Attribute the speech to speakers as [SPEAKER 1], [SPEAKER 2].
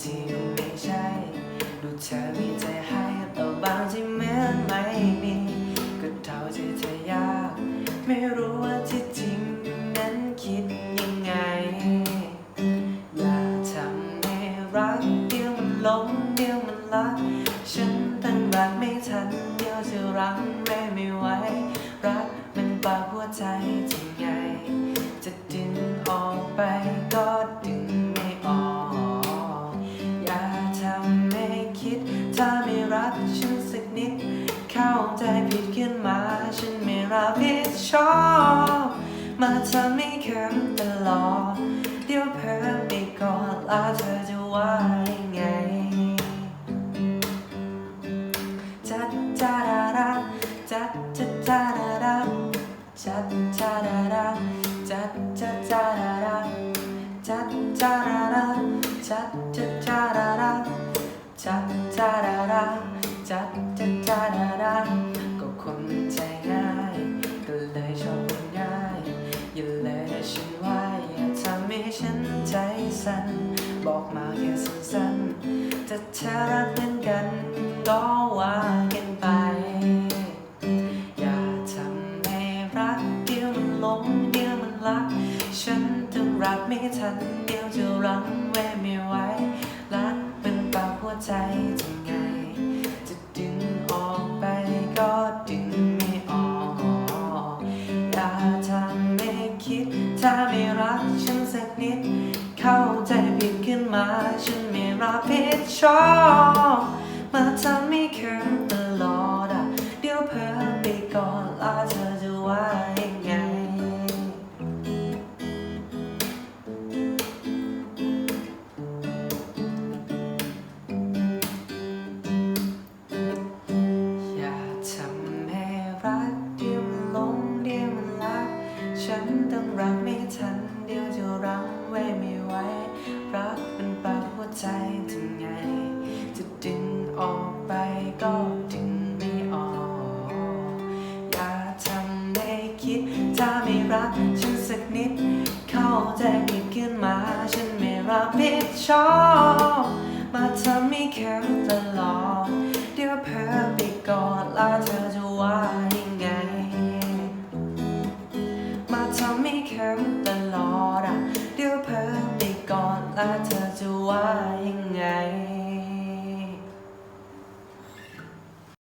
[SPEAKER 1] ทีก็ไม่ใช่ ดูเธอมีใจให้แต่บางที่เหมือนไม่มี ก็เท่าที่เธออยาก ไม่รู้ว่าที่จริงนั้นคิดยังไง อย่าทำให้รักเดียวมันหลงเดียวมันรัก ฉันตั้งรักไม่ทันเดียวจะรักแม่ไม่ไหวรักมันปากหัวใจ เข้าใจผิดขึ้นมา ฉันไม่รับผิดชอบ มาทำให้เขินตลอด เดี๋ยวเพิ่มไปก่อนแล้วเธอจะว่ายังไงจัดจาราราจัดจัดจาราราจัดจาราราจัดจัดจาราราจัดจาราราจัด สั่นบอกมาแค่สั้นๆถ้าเธอรักเหมือนกันก็ว่ากันไป อย่าทำให้รักเดี๋ยวมันหลงเดี๋ยวมันรัก ฉันต้องรักไม่ทันเดี๋ยวจะรังไวไม่ไหวรักเป็นปากหัวใจทำไง จะดึงออกไปก็ดึงไม่ออก อย่าทำให้คิดถ้าไม่ ไม่รับผิดชอบมาทำให้เขินตลอดอะเดี๋ยวเพ้อไปก่อนแล้วเธอจะว่ายังไง อย่าทำให้รักเดี๋ยวมันหลงเดี๋ยวมันรัก ฉันต้องรักไม่ทันเดี๋ยวจะรัง ผิดชอบ มาทำให้แขินตลอด เดี๋ยวเพ้อไปก่อนแล้วเธอจะว่ายังไง มาทำให้แขินตลอดอะ เดี๋ยวเพ้อไปก่อนแล้วเธอจะว่ายังไง